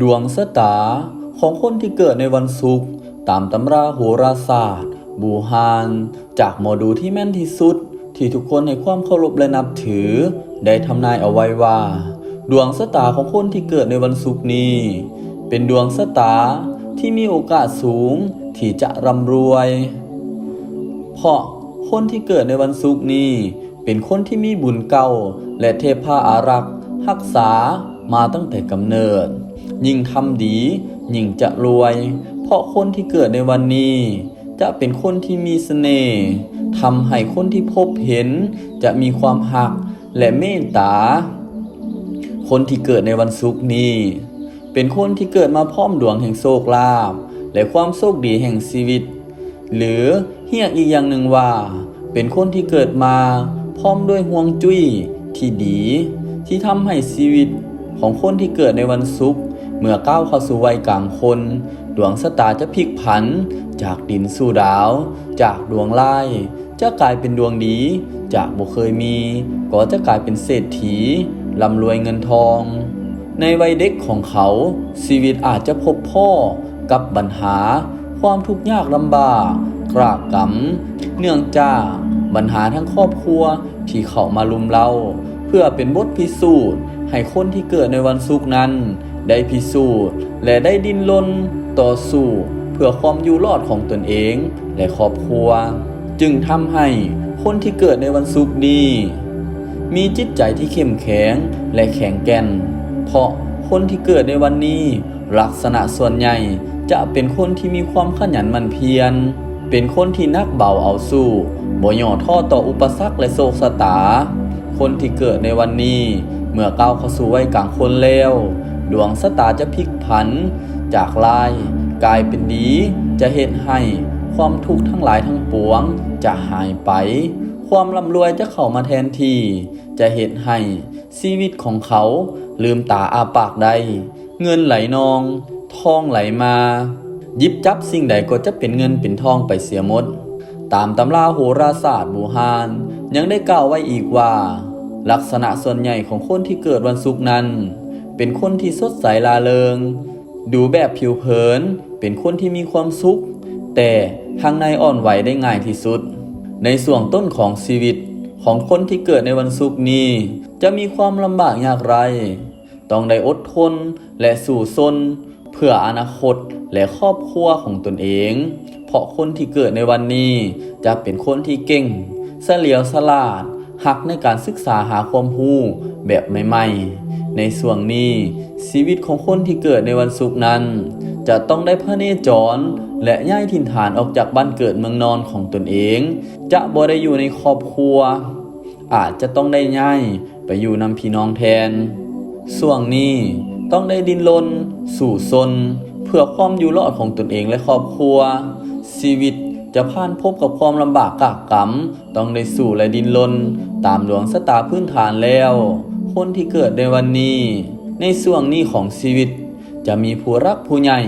ดวงชะตาของคนที่เกิดในวันศุกร์ตามตำราโหราศาสตร์ บูฮาน จากหมอดูที่แม่นที่สุด ที่ทุกคนให้ความเคารพและนับถือ ได้ทำนายเอาไว้ว่า ดวงชะตาของคนที่เกิดในวันศุกร์นี้ เป็นดวงชะตาที่มีโอกาสสูงที่จะร่ำรวย เพราะคนที่เกิดในวันศุกร์นี้ เป็นคนที่มีบุญเก่า และเทพาอารักษ์รักษามาตั้งแต่กำเนิด ยิ่งทำดี ยิ่งจะรวย เพราะคนที่เกิดในวันนี้ จะเป็นคนที่มีเสน่ห์ทำให้คนที่พบเห็น จะมีความหักและเมตตา คนที่เกิดในวันศุกร์นี้ เป็นคนที่เกิดมาพร้อมดวงแห่งโชคลาภและความโชคดีแห่งชีวิต หรือเรียกอีกอย่างหนึ่งว่า เป็นคนที่เกิดมาพร้อมด้วยห่วงจุ้ยที่ดี ที่ทำให้ชีวิตของคนที่เกิดในวันศุกร์ เมื่อก้าวเข้าสู่วัยกลางคน ดวงชะตาจะพลิกผัน จากดินสู่ดาว จากดวงร้ายจะกลายเป็นดวงดี จากบ่เคยมี ก็จะกลายเป็นเศรษฐีร่ำรวยเงินทอง ในวัยเด็กของเขาชีวิตอาจจะพบพ่อกับปัญหา ความทุกข์ยากลำบากกรากกำเนื่องจากปัญหาทั้งครอบครัวที่เขามาลุมเรา เพื่อเป็นบทพิสูจน์ให้คนที่เกิดในวันศุกร์นั้น ได้พิสูจน์ และได้ดิ้นรนต่อสู้ เพื่อความอยู่รอดของตนเองและครอบครัว จึงทำให้คนที่เกิดในวันศุกร์นี้ มีจิตใจที่เข้มแข็งและแข็งแกร่งเพราะคนที่เกิดในวันนี้ ลักษณะส่วนใหญ่จะเป็นคนที่มีความขยันหมั่นเพียร เป็นคนที่นักเบาเอาสู้บ่ย่อท้อต่ออุปสรรคและโศกชะตา คนที่เกิดในวันนี้ เมื่อก้าวเข้าสู่วัยกลางคนแล้ว ดวงชะตาจะพลิกผัน จากลายกลายเป็นดี จะเห็นให้ความทุกข์ทั้งหลายทั้งปวง จะหายไป ความร่ำรวยจะเข้ามาแทนที่ จะเห็นให้ชีวิตของเขาลืมตาอาปากได้ เงินไหลนอง ทองไหลมายิบจับสิ่งใดก็จะเป็นเงินเป็นทองไปเสียหมด ตามตำราโหราศาสตร์บูฮานยังได้กล่าวไว้อีกว่า ลักษณะส่วนใหญ่ของคนที่เกิดวันศุกร์นั้น เป็นคนที่สดใสลาเริง ดูแบบผิวเผิน เป็นคนที่มีความสุข แต่ทางในอ่อนไหวได้ง่ายที่สุด ในส่วงต้นของชีวิตของคนที่เกิดในวันศุกร์นี้ จะมีความลำบากยากไร ต้องได้อดทนและสู่ซนเพื่ออนาคตและครอบครัวของตนเอง เพราะคนที่เกิดในวันนี้ จะเป็นคนที่เก่งเฉลียวฉลาดหักในการศึกษาหาความรู้แบบใหม่ๆ ในส่วงนี้ชีวิตของคนที่เกิดในวันศุกร์นั้น จะต้องได้พระเนจร และย้ายถิ่นฐานออกจากบ้านเกิดเมืองนอนของตนเอง จะบ่ได้อยู่ในครอบครัว อาจจะต้องได้ย้ายไปอยู่นำพี่น้องแทนส่วงนี้ต้องได้ดินรนสู่ซนเพื่อความอยู่รอดของตนเองและครอบครัว ชีวิตจะผ่านพบกับความลำบากกากกำต้องได้สู่และดินรนตามดวงชะตาพื้นฐานแล้ว คนที่เกิดในวันนี้ ในส่วงนี้ของชีวิต จะมีผู้รักผู้ใหญ่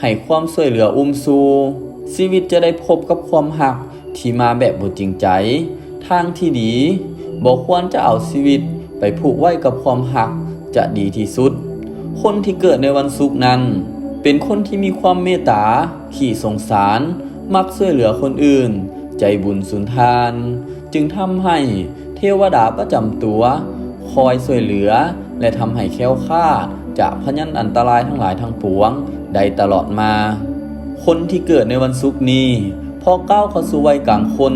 ให้ความช่วยเหลืออุ้มซูชีวิตจะได้พบกับความหักที่มาแบบบ่จริงใจ ทางที่ดีบอกควรจะเอาชีวิตไปผูกไว้กับความหักจะดีที่สุด คนที่เกิดในวันศุกร์นั้น เป็นคนที่มีความเมตตา ขี้สงสาร มักช่วยเหลือคนอื่น ใจบุญสุนทาน จึงทำให้เทวดาประจำตัว คอยช่วยเหลือ และทำให้แค้วคลาดจากพยันอันตรายทั้งหลายทั้งปวงได้ตลอดมา คนที่เกิดในวันศุกร์นี้พอก้าวเข้าสู่วัยกลางคน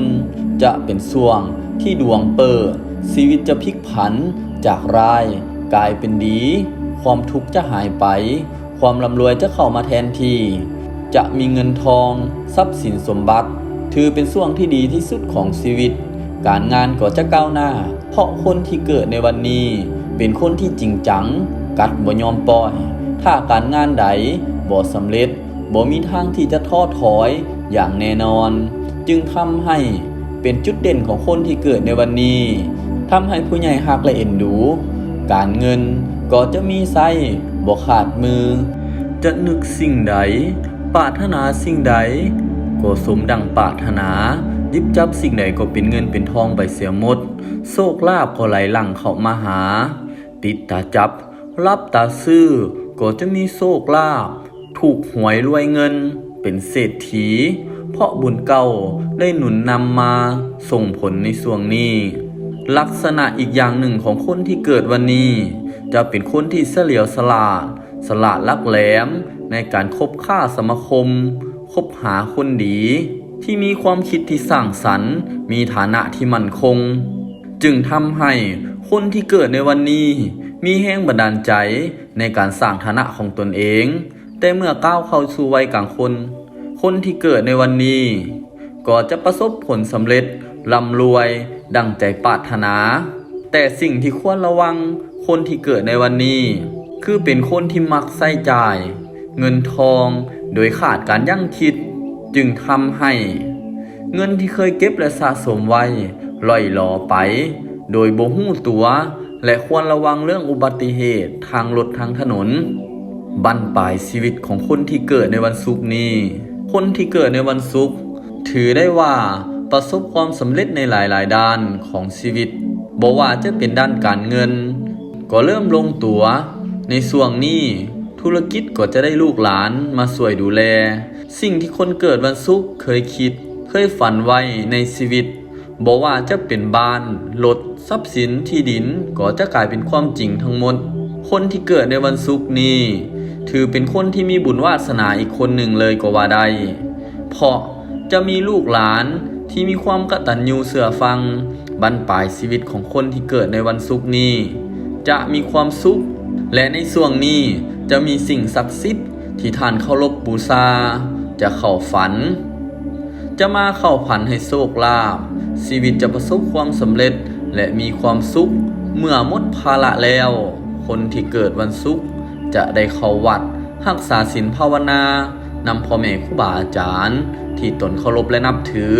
จะเป็นช่วงที่ดวงเปิด ชีวิตจะพลิกผันจากร้าย กลายเป็นดี ความทุกข์จะหายไป ความร่ำรวยจะเข้ามาแทนที่จะมีเงินทอง ทรัพย์สินสมบัติ ถือเป็นช่วงที่ดีที่สุดของชีวิต การงานก็จะก้าวหน้า ราะคนที่เกิดในวันนี้ เป็นคนที่จริงจัง กัดบ่ยอมปล่อย ถ้าการงานใดบ่สำเร็จบ่มีทางที่จะท้อถอยอย่างแน่นอน จึงทำให้เป็นจุดเด่นของคนที่เกิดในวันนี้ทำให้ผู้ใหญ่ฮักและเอ็นดู การเงินก็จะมีไส้บ่ขาดมือ จะนึกสิ่งใด ปรารถนาสิ่งใด ก็สมดังปรารถนายิบจับสิ่งใดก็เป็นเงินเป็นทองไปเสียหมด โชคลาภก็ไหลหลั่งเข้ามาหา ติดตาจับ รับตาซื้อ ก็จะมีโชคลาภถูกหวยรวยเงิน เป็นเศรษฐี เพราะบุญเก่าได้หนุนนำมาส่งผลในส่วงนี้ ลักษณะอีกอย่างหนึ่งของคนที่เกิดวันนี้ จะเป็นคนที่เฉลียวฉลาด สลาดลักแหลมในการคบค้าสมาคม คบหาคนดี ที่มีความคิดที่สร้างสรรค์ มีฐานะที่มั่นคง จึงทำให้คนที่เกิดในวันนี้ มีแห้งบันดาลใจในการสร้างฐานะของตนเอง แต่เมื่อก้าวเข้าสู่วัยกลางคน คนที่เกิดในวันนี้ ก็จะประสบผลสำเร็จร่ำรวยดังใจปรารถนา แต่สิ่งที่ควรระวังคนที่เกิดในวันนี้ คือเป็นคนที่มักใส่จ่าย เงินทองโดยขาดการยั่งคิด จึงทำให้ เงินที่เคยเก็บและสะสมไว้ ล่อยหลอไป โดยบ่หู้ตัว และควรระวังเรื่องอุบัติเหตุทางรถทางถนน บั้นปลายชีวิตของคนที่เกิดในวันศุกร์นี้ คนที่เกิดในวันศุกร์ถือได้ว่าประสบความสำเร็จในหลาย ๆ ด้านของชีวิตบอกว่าจะเป็นด้านการเงิน ก็เริ่มลงตัว ในส่วงนี้ธุรกิจก็จะได้ลูกหลานมาช่วยดูแล สิ่งที่คนเกิดวันศุกร์เคยคิด เคยฝันไว้ในชีวิต บอกว่าจะเป็นบ้านรถทรัพย์สินที่ดินก็จะกลายเป็นความจริงทั้งหมด คนที่เกิดในวันศุกร์นี้ ถือเป็นคนที่มีบุญวาสนาอีกคนหนึ่งเลยก็ว่าได้เพราะจะมีลูกหลานที่มีความกตัญญูเสื่อฟังบรรปลายชีวิตของคนที่เกิดในวันศุกร์นี้ จะมีความสุข และในช่วงนี้จะมีสิ่งศักดิ์สิทธิ์ที่ท่านเคารพบูชาจะเข้าฝัน จะมาเข้าผันให้โชคลาภ ชีวิตจะประสบความสำเร็จและมีความสุข เมื่อหมดภาระแล้ว คนที่เกิดวันศุกร์จะได้เข้าวัดรักษาศีลภาวนานำพ่อแม่ครูบาอาจารย์ ที่ตนเคารพและนับถือ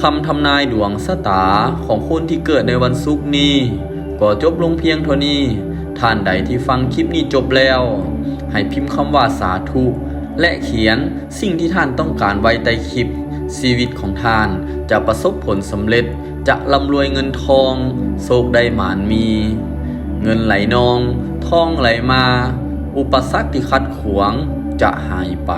คำทำนายดวงชะตาของคนที่เกิดในวันศุกร์นี้ ก็จบลงเพียงเท่านี้ ท่านใดที่ฟังคลิปนี้จบแล้ว ให้พิมพ์คำว่าสาธุ และเขียนสิ่งที่ท่านต้องการไว้ใต้คลิป ชีวิตของท่านจะประสบผลสำเร็จจะร่ำรวยเงินทองโชคได้หมานมี เงินไหลนองทองไหลมา อุปสรรคที่ขัดขวางจะหายไป